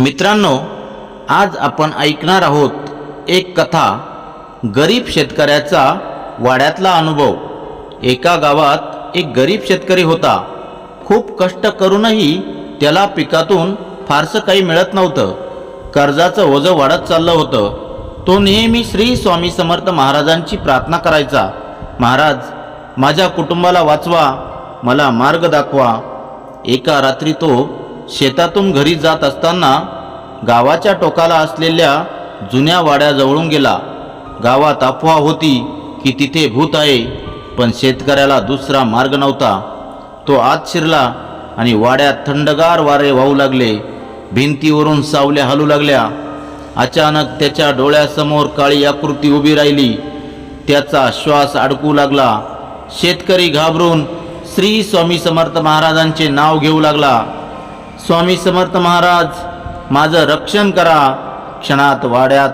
मित्रांनो आज आपण ऐकणार आहोत एक कथा गरीब शेतकऱ्याचा वाड्यातला अनुभव. एका गावात एक गरीब शेतकरी होता. खूप कष्ट करूनही त्याला पिकातून फारसं काही मिळत नव्हतं. कर्जाचं ओझं वाढत चाललं होतं. तो नेहमी श्री स्वामी समर्थ महाराजांची प्रार्थना करायचा. महाराज माझ्या कुटुंबाला वाचवा मला मार्ग दाखवा. एका रात्री तो शेतातून घरी जात असताना गावाच्या टोकाला असलेल्या जुन्या वाड्याजवळून गेला. गावात अफवा होती की तिथे भूत आहे पण शेतकऱ्याला दुसरा मार्ग नव्हता. तो आत शिरला आणि वाड्यात थंडगार वारे वाहू लागले. भिंतीवरून सावल्या हलू लागल्या. अचानक त्याच्या डोळ्यासमोर काळी आकृती उभी राहिली. त्याचा श्वास अडकू लागला. शेतकरी घाबरून श्री स्वामी समर्थ महाराजांचे नाव घेऊ लागला. स्वामी समर्थ महाराज माझं रक्षण करा. क्षणात वाड्यात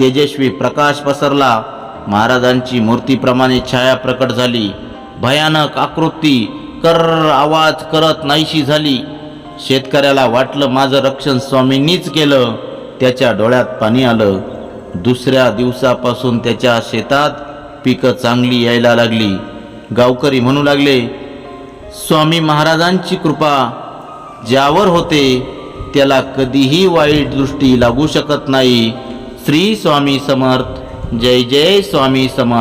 तेजस्वी प्रकाश पसरला. महाराजांची मूर्तीप्रमाणे छाया प्रकट झाली. भयानक आकृती कर आवाज करत नाहीशी झाली. शेतकऱ्याला वाटलं माझं रक्षण स्वामींनीच केलं. त्याच्या डोळ्यात पाणी आलं. दुसऱ्या दिवसापासून त्याच्या शेतात पिकं चांगली यायला लागली. गावकरी म्हणू लागले स्वामी महाराजांची कृपा ज्यावर होते त्याला कधीही वाईट दृष्टी लागू शकत नाही. श्री स्वामी समर्थ. जय जय स्वामी समर्थ.